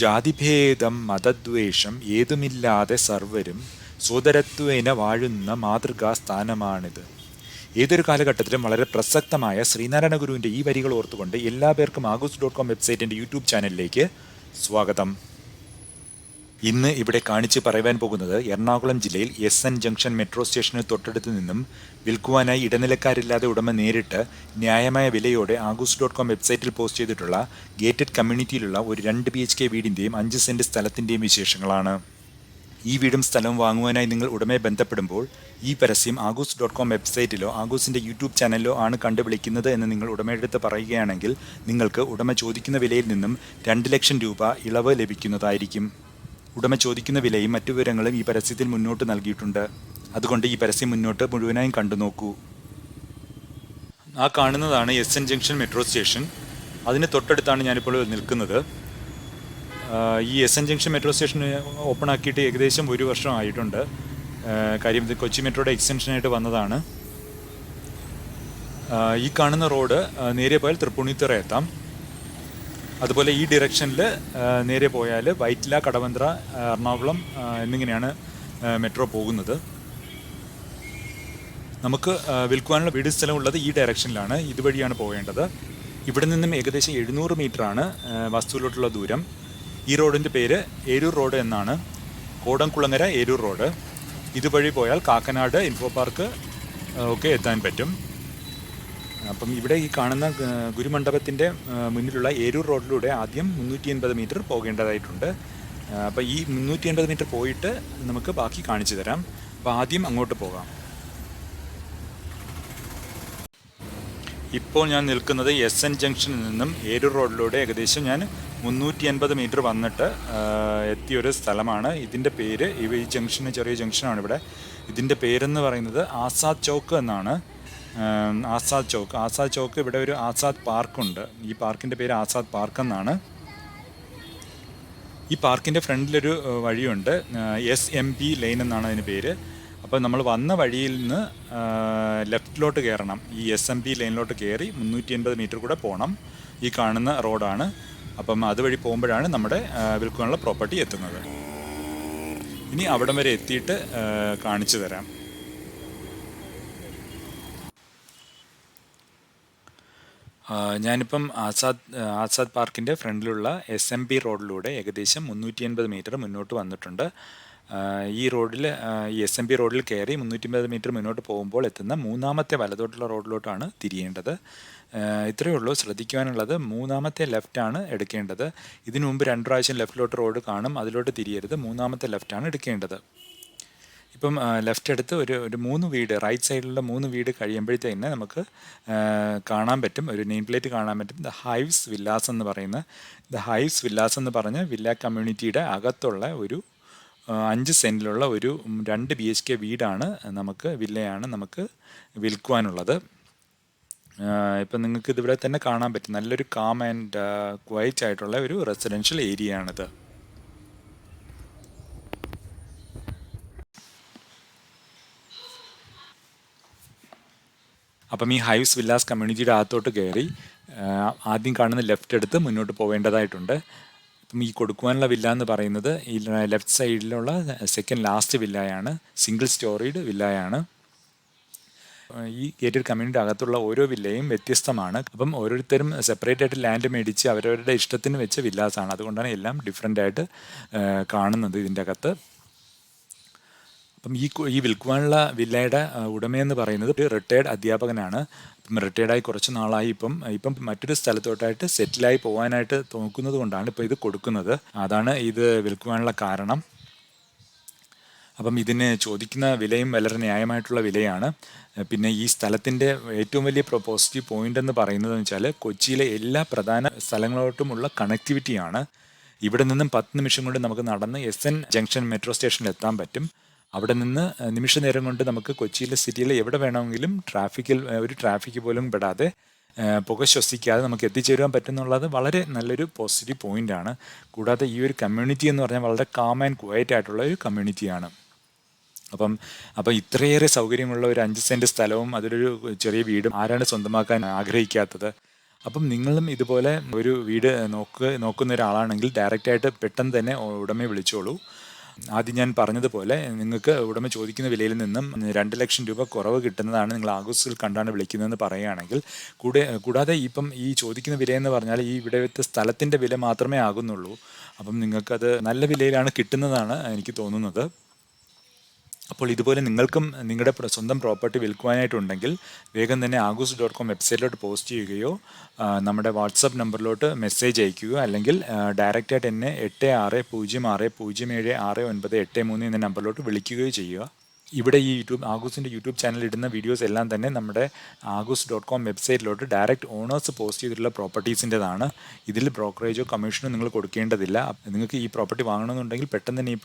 ജാതിഭേദം മതദ്വേഷം ഏതുമില്ലാതെ സർവരും സോദരത്വേന വാഴുന്ന മാതൃകാ സ്ഥാനമാണിത് ഏതൊരു കാലഘട്ടത്തിലും വളരെ പ്രസക്തമായ ശ്രീനാരായണ ഗുരുവിന്റെ ഈ വരികൾ ഓർത്തുകൊണ്ട് എല്ലാ പേർക്കും ആഗോസ് ഡോട്ട് കോം വെബ്സൈറ്റിന്റെ യൂട്യൂബ് ചാനലിലേക്ക് സ്വാഗതം. ഇന്ന് ഇവിടെ കാണിച്ച് പറയുവാൻ പോകുന്നത് എറണാകുളം ജില്ലയിൽ എസ് എൻ ജംഗ്ഷൻ മെട്രോ സ്റ്റേഷന് തൊട്ടടുത്ത് നിന്നും വിൽക്കുവാനായി ഇടനിലക്കാരില്ലാതെ ഉടമ നേരിട്ട് ന്യായമായ വിലയോടെ ആഗൂസ് ഡോട്ട് കോം വെബ്സൈറ്റിൽ പോസ്റ്റ് ചെയ്തിട്ടുള്ള ഗേറ്റഡ് കമ്മ്യൂണിറ്റിയിലുള്ള ഒരു രണ്ട് ബി എച്ച് കെ വീടിന്റെയും അഞ്ച് സെന്റ് സ്ഥലത്തിന്റെയും വിശേഷങ്ങളാണ്. ഈ വീടും സ്ഥലവും വാങ്ങുവാനായി നിങ്ങൾ ഉടമയെ ബന്ധപ്പെടുമ്പോൾ ഈ പരസ്യം ആഗൂസ് ഡോട്ട് കോം വെബ്സൈറ്റിലോ ആഗൂസിന്റെ യൂട്യൂബ് ചാനലിലോ ആണ് കണ്ടുപിടിക്കുന്നത് എന്ന് നിങ്ങൾ ഉടമയുടെ അടുത്ത് പറയുകയാണെങ്കിൽ നിങ്ങൾക്ക് ഉടമ ചോദിക്കുന്ന വിലയിൽ നിന്നും രണ്ട് ലക്ഷം രൂപ ഇളവ് ലഭിക്കുന്നതായിരിക്കും. ഉടമ ചോദിക്കുന്ന വിലയും മറ്റു വിവരങ്ങളും ഈ പരസ്യത്തിൽ മുന്നോട്ട് നൽകിയിട്ടുണ്ട്. അതുകൊണ്ട് ഈ പരസ്യം മുന്നോട്ട് മുഴുവനായും കണ്ടു നോക്കൂ. ആ കാണുന്നതാണ് S N junction metro station. അതിന് തൊട്ടടുത്താണ് ഞാനിപ്പോൾ നിൽക്കുന്നത്. ഈ S N junction metro station open ആക്കിയിട്ട് ഏകദേശം ഒരു വർഷം ആയിട്ടുണ്ട്. കാര്യം ഇത് കൊച്ചി മെട്രോയുടെ എക്സ്റ്റൻഷനായിട്ട് വന്നതാണ്. ഈ കാണുന്ന റോഡ് നേരെ പോയാൽ തൃപ്പൂണിത്തുറ എത്താം. അതുപോലെ ഈ ഡിറക്ഷനിൽ നേരെ പോയാൽ വൈറ്റില കടവന്ത്ര എറണാകുളം എന്നിങ്ങനെയാണ് മെട്രോ പോകുന്നത്. നമുക്ക് വിൽക്കുവാനുള്ള വീട് സ്ഥലമുള്ളത് ഈ ഡയറക്ഷനിലാണ് ഇതുവഴിയാണ് പോകേണ്ടത്. ഇവിടെ നിന്നും ഏകദേശം എഴുന്നൂറ് ആണ് വസ്തുവിലോട്ടുള്ള ദൂരം. ഈ റോഡിന്റെ പേര് ഏരൂർ റോഡ് എന്നാണ്. കോടംകുളങ്ങര ഏരൂർ റോഡ്. ഇതുവഴി പോയാൽ കാക്കനാട് ഇൻഫോ പാർക്ക് ഒക്കെ എത്താൻ പറ്റും. അപ്പം ഇവിടെ ഈ കാണുന്ന ഗുരുമണ്ഡപത്തിന്റെ മുന്നിലുള്ള ഏരൂർ റോഡിലൂടെ ആദ്യം മുന്നൂറ്റി എൺപത് മീറ്റർ പോകേണ്ടതായിട്ടുണ്ട്. അപ്പോൾ ഈ മുന്നൂറ്റി എൺപത് മീറ്റർ പോയിട്ട് നമുക്ക് ബാക്കി കാണിച്ചു തരാം. അപ്പോൾ ആദ്യം അങ്ങോട്ട് പോകാം. ഇപ്പോൾ ഞാൻ നിൽക്കുന്നത് എസ് എൻ ജംഗ്ഷനിൽ നിന്നും ഏരൂർ റോഡിലൂടെ ഏകദേശം ഞാൻ മുന്നൂറ്റി എൺപത് മീറ്റർ വന്നിട്ട് എത്തിയൊരു സ്ഥലമാണ്. ഇതിന്റെ പേര് ഈ ജംഗ്ഷന് ചെറിയ ജംഗ്ഷനാണ് ഇവിടെ. ഇതിന്റെ പേരെന്ന് പറയുന്നത് ആസാദ് ചൗക്ക് എന്നാണ്. ആസാദ് ചോക്ക്. ആസാദ് ചോക്ക് ഇവിടെ ഒരു ആസാദ് പാർക്കുണ്ട്. ഈ പാർക്കിന്റെ പേര് ആസാദ് പാർക്ക് എന്നാണ്. ഈ പാർക്കിന്റെ ഫ്രണ്ടിലൊരു വഴിയുണ്ട്. എസ് എം പി ലൈൻ എന്നാണ് അതിന് പേര്. അപ്പോൾ നമ്മൾ വന്ന വഴിയിൽ നിന്ന് ലെഫ്റ്റിലോട്ട് കയറണം. ഈ എസ് എം പി ലൈനിലോട്ട് കയറി മുന്നൂറ്റി എൺപത് മീറ്റർ കൂടെ പോകണം ഈ കാണുന്ന റോഡാണ്. അപ്പം അതുവഴി പോകുമ്പോഴാണ് നമ്മുടെ വിൽക്കാനുള്ള പ്രോപ്പർട്ടി എത്തുന്നത്. ഇനി അവിടം വരെ എത്തിയിട്ട് കാണിച്ചു തരാം. ഞാനിപ്പം ആസാദ് ആസാദ് പാർക്കിന്റെ ഫ്രണ്ടിലുള്ള എസ് എം പി റോഡിലൂടെ ഏകദേശം മുന്നൂറ്റി എൺപത് മീറ്റർ മുന്നോട്ട് വന്നിട്ടുണ്ട്. ഈ റോഡിൽ ഈ എസ് എം പി റോഡിൽ കയറി മുന്നൂറ്റി അമ്പത് മീറ്റർ മുന്നോട്ട് പോകുമ്പോൾ എത്തുന്ന മൂന്നാമത്തെ വലതോട്ടുള്ള റോഡിലോട്ടാണ് തിരിയേണ്ടത്. ഇത്രയേ ഉള്ളൂ. ശ്രദ്ധിക്കുവാനുള്ളത് മൂന്നാമത്തെ ലെഫ്റ്റാണ് എടുക്കേണ്ടത്. ഇതിനു മുമ്പ് രണ്ട് പ്രാവശ്യം ലെഫ്റ്റിലോട്ട് റോഡ് കാണും. അതിലോട്ട് തിരിയരുത്. മൂന്നാമത്തെ ലെഫ്റ്റാണ് എടുക്കേണ്ടത്. ഇപ്പം ലെഫ്റ്റ് എടുത്ത് ഒരു ഒരു മൂന്ന് വീട് റൈറ്റ് സൈഡിലുള്ള മൂന്ന് വീട് കഴിയുമ്പോഴത്തേന് നമുക്ക് കാണാൻ പറ്റും. ഒരു നെയിം പ്ലേറ്റ് കാണാൻ പറ്റും. ദ ഹൈവ്സ് വില്ലാസ് എന്ന് പറയുന്ന ദ ഹൈവ്സ് വില്ലാസ് എന്ന് പറഞ്ഞ വില്ല കമ്മ്യൂണിറ്റിയുടെ അകത്തുള്ള ഒരു അഞ്ച് സെന്റിലുള്ള ഒരു രണ്ട് ബി എച്ച് കെ വീടാണ് നമുക്ക് വില്ലയാണ് നമുക്ക് വിൽക്കുവാനുള്ളത്. ഇപ്പം നിങ്ങൾക്ക് ഇതിവിടെ തന്നെ കാണാൻ പറ്റും. നല്ലൊരു കാം ആൻഡ് ക്വയറ്റ് ആയിട്ടുള്ള ഒരു റെസിഡൻഷ്യൽ ഏരിയ ആണിത്. അപ്പം ഈ ഹൈവ്സ് വില്ലാസ് കമ്മ്യൂണിറ്റിയുടെ അകത്തോട്ട് കയറി ആദ്യം കാണുന്ന ലെഫ്റ്റ് എടുത്ത് മുന്നോട്ട് പോവേണ്ടതായിട്ടുണ്ട്. അപ്പം ഈ കൊടുക്കുവാനുള്ള വില്ല എന്ന് പറയുന്നത് ഈ ലെഫ്റ്റ് സൈഡിലുള്ള സെക്കൻഡ് ലാസ്റ്റ് വില്ലയാണ് സിംഗിൾ സ്റ്റോറീഡ് വില്ലയാണ്. ഈ ഗേറ്റഡ് കമ്മ്യൂണിറ്റി അകത്തുള്ള ഓരോ വില്ലയും വ്യത്യസ്തമാണ്. അപ്പം ഓരോരുത്തരും സെപ്പറേറ്റ് ആയിട്ട് ലാൻഡ് മേടിച്ച് അവരവരുടെ ഇഷ്ടത്തിന് വെച്ച വില്ലാസാണ്. അതുകൊണ്ടാണ് എല്ലാം ഡിഫറെന്റ് ആയിട്ട് കാണുന്നത് ഇതിന്റെ അകത്ത്. അപ്പം ഈ ഈ വിൽക്കുവാനുള്ള വില്ലയുടെ ഉടമയെന്ന് പറയുന്നത് ഒരു റിട്ടയർഡ് അധ്യാപകനാണ്. ഇപ്പം റിട്ടയർഡായി കുറച്ച് നാളായി ഇപ്പം ഇപ്പം മറ്റൊരു സ്ഥലത്തോട്ടായിട്ട് സെറ്റിലായി പോകാനായിട്ട് നോക്കുന്നത് കൊണ്ടാണ് ഇപ്പോൾ ഇത് കൊടുക്കുന്നത്. അതാണ് ഇത് വിൽക്കുവാനുള്ള കാരണം. അപ്പം ഇതിന് ചോദിക്കുന്ന വിലയും വളരെ ന്യായമായിട്ടുള്ള വിലയാണ്. പിന്നെ ഈ സ്ഥലത്തിന്റെ ഏറ്റവും വലിയ പോസിറ്റീവ് പോയിന്റ് എന്ന് പറയുന്നത് വെച്ചാൽ കൊച്ചിയിലെ എല്ലാ പ്രധാന സ്ഥലങ്ങളോട്ടുമുള്ള കണക്ടിവിറ്റിയാണ് ഇവിടെ നിന്നും പത്ത് നിമിഷം കൊണ്ട് നമുക്ക് നടന്ന് എസ് എൻ ജംഗ്ഷൻ മെട്രോ സ്റ്റേഷനിൽ എത്താൻ പറ്റും. അവിടെ നിന്ന് നിമിഷ നേരം കൊണ്ട് നമുക്ക് കൊച്ചിയിലെ സിറ്റിയിലെ എവിടെ വേണമെങ്കിലും ട്രാഫിക്കിൽ ഒരു ട്രാഫിക്ക് പോലും പെടാതെ പുക ശ്വസിക്കാതെ നമുക്ക് എത്തിച്ചേരുവാൻ പറ്റുന്നുള്ളത് വളരെ നല്ലൊരു പോസിറ്റീവ് പോയിന്റാണ് കൂടാതെ ഈ ഒരു കമ്മ്യൂണിറ്റി എന്ന് പറഞ്ഞാൽ വളരെ കാം ആൻഡ് ക്വയറ്റ് ആയിട്ടുള്ള ഒരു കമ്മ്യൂണിറ്റിയാണ് അപ്പം അപ്പം ഇത്രയേറെ സൗകര്യമുള്ള ഒരു അഞ്ച് സെന്റ് സ്ഥലവും അതിലൊരു ചെറിയ വീടും ആരാണ് സ്വന്തമാക്കാൻ ആഗ്രഹിക്കാത്തത്? അപ്പം നിങ്ങളും ഇതുപോലെ ഒരു വീട് നോക്കുക നോക്കുന്ന ഒരാളാണെങ്കിൽ ഡയറക്റ്റായിട്ട് പെട്ടെന്ന് തന്നെ ഉടമയെ വിളിച്ചോളൂ. ആദ്യം ഞാൻ പറഞ്ഞതുപോലെ നിങ്ങൾക്ക് ഉടമ ചോദിക്കുന്ന വിലയിൽ നിന്നും രണ്ട് ലക്ഷം രൂപ കുറവ് കിട്ടുന്നതാണ് നിങ്ങൾ ആഗസ്റ്റിൽ കണ്ടാണ് വിളിക്കുന്നതെന്ന് പറയുകയാണെങ്കിൽ കൂടെ കൂടാതെ ഇപ്പം ഈ ചോദിക്കുന്ന വില എന്ന് പറഞ്ഞാൽ ഈ ഇവിടുത്തെ സ്ഥലത്തിന്റെ വില മാത്രമേ ആകുന്നുള്ളൂ. അപ്പം നിങ്ങൾക്കത് നല്ല വിലയിലാണ് കിട്ടുന്നതാണ് എനിക്ക് തോന്നുന്നത്. അപ്പോൾ ഇതുപോലെ നിങ്ങൾക്കും നിങ്ങളുടെ സ്വന്തം പ്രോപ്പർട്ടി വിൽക്കുവാനായിട്ടുണ്ടെങ്കിൽ വേഗം തന്നെ ആഗൂസ് ഡോട്ട് കോം വെബ്സൈറ്റിലോട്ട് പോസ്റ്റ് ചെയ്യുകയോ നമ്മുടെ വാട്സപ്പ് നമ്പറിലോട്ട് മെസ്സേജ് അയക്കുകയോ അല്ലെങ്കിൽ ഡയറക്റ്റായിട്ട് എന്നെ എട്ട് ആറ് പൂജ്യം ആറ് പൂജ്യം ഏഴ് ആറ് ഒൻപത് എട്ട് മൂന്ന് എന്ന നമ്പറിലോട്ട് വിളിക്കുകയോ ചെയ്യുക. ഇവിടെ ഈ യൂട്യൂബ് ആഗൂസിന്റെ യൂട്യൂബ് ചാനൽ ഇടുന്ന വീഡിയോസ് എല്ലാം തന്നെ നമ്മുടെ ആഗൂസ് ഡോട്ട് കോം വെബ്സൈറ്റിലോട്ട് ഡയറക്റ്റ് ഓണേഴ്സ് പോസ്റ്റ് ചെയ്തിട്ടുള്ള പ്രോപ്പർട്ടീസിന്റെതാണ് ഇതിൽ ബ്രോക്കറേജോ കമ്മീഷനോ നിങ്ങൾ കൊടുക്കേണ്ടതില്ല. നിങ്ങൾക്ക് ഈ പ്രോപ്പർട്ടി വാങ്ങണമെന്നുണ്ടെങ്കിൽ പെട്ടെന്ന് തന്നെ ഈ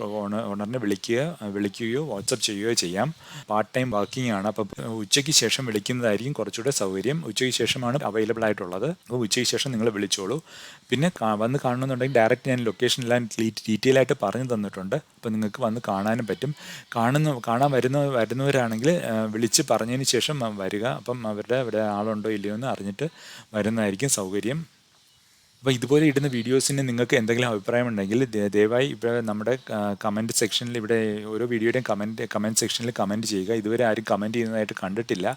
ഓണറിനെ വിളിക്കുക വിളിക്കുകയോ വാട്സപ്പ് ചെയ്യുകയോ ചെയ്യാം. പാർട്ട് ടൈം വർക്കിംഗ് ആണ്. അപ്പോൾ ഉച്ചയ്ക്ക് ശേഷം വിളിക്കുന്നതായിരിക്കും കുറച്ചുകൂടെ സൗകര്യം. ഉച്ചയ്ക്ക് ശേഷമാണ് അവൈലബിൾ ആയിട്ടുള്ളത്. അപ്പോൾ ഉച്ചയ്ക്ക് ശേഷം നിങ്ങൾ വിളിച്ചോളൂ. പിന്നെ വന്ന് കാണണമെന്നുണ്ടെങ്കിൽ ഡയറക്റ്റ് ഞാൻ ലൊക്കേഷൻ എല്ലാം ഡീറ്റെയിൽ ആയിട്ട് പറഞ്ഞു തന്നിട്ടുണ്ട്. അപ്പോൾ നിങ്ങൾക്ക് വന്ന് കാണാനും പറ്റും. കാണുന്ന കാണാൻ വരുന്ന വരുന്നവരാണെങ്കിൽ വിളിച്ച് പറഞ്ഞതിന് ശേഷം വരിക. അപ്പം അവരുടെ അവിടെ ആളുണ്ടോ ഇല്ലയോ എന്ന് അറിഞ്ഞിട്ട് വരുന്നതായിരിക്കും സൗകര്യം. അപ്പോൾ ഇതുപോലെ ഇടുന്ന വീഡിയോസിന് നിങ്ങൾക്ക് എന്തെങ്കിലും അഭിപ്രായം ഉണ്ടെങ്കിൽ ദയവായി ഇവിടെ നമ്മുടെ കമന്റ് സെക്ഷനിൽ ഇവിടെ ഓരോ വീഡിയോയുടെയും കമന്റ് കമന്റ് സെക്ഷനിൽ കമന്റ് ചെയ്യുക. ഇതുവരെ ആരും കമന്റ് ചെയ്യുന്നതായിട്ട് കണ്ടിട്ടില്ല.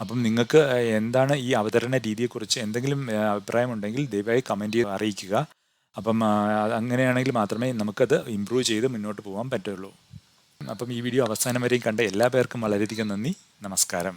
അപ്പം നിങ്ങൾക്ക് എന്താണ് ഈ അവതരണ രീതിയെക്കുറിച്ച് എന്തെങ്കിലും അഭിപ്രായം ഉണ്ടെങ്കിൽ ദയവായി കമന്റ് ചെയ്ത് അറിയിക്കുക. അപ്പം അങ്ങനെയാണെങ്കിൽ മാത്രമേ നമുക്കത് ഇമ്പ്രൂവ് ചെയ്ത് മുന്നോട്ട് പോകാൻ പറ്റുള്ളൂ. അപ്പം ഈ വീഡിയോ അവസാനം വരെയും കണ്ട എല്ലാ പേർക്കും വളരെയധികം നന്ദി. നമസ്കാരം.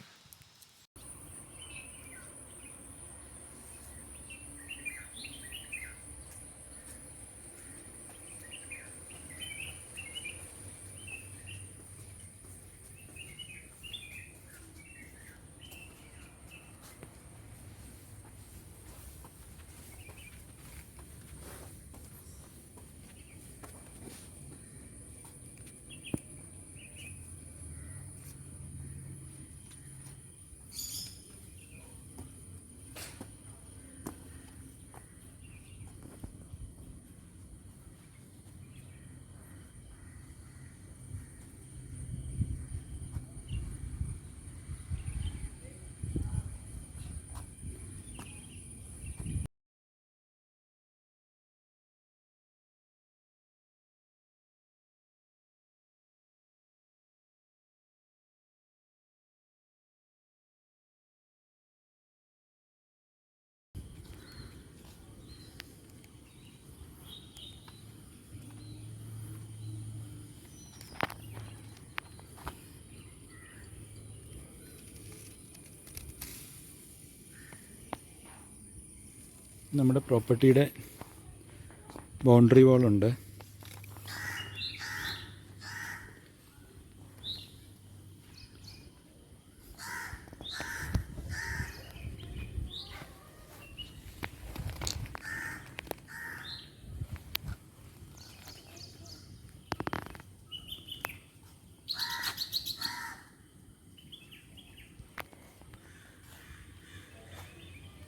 നമ്മുടെ പ്രോപ്പർട്ടിയുടെ ബൗണ്ടറി വാളുണ്ട്.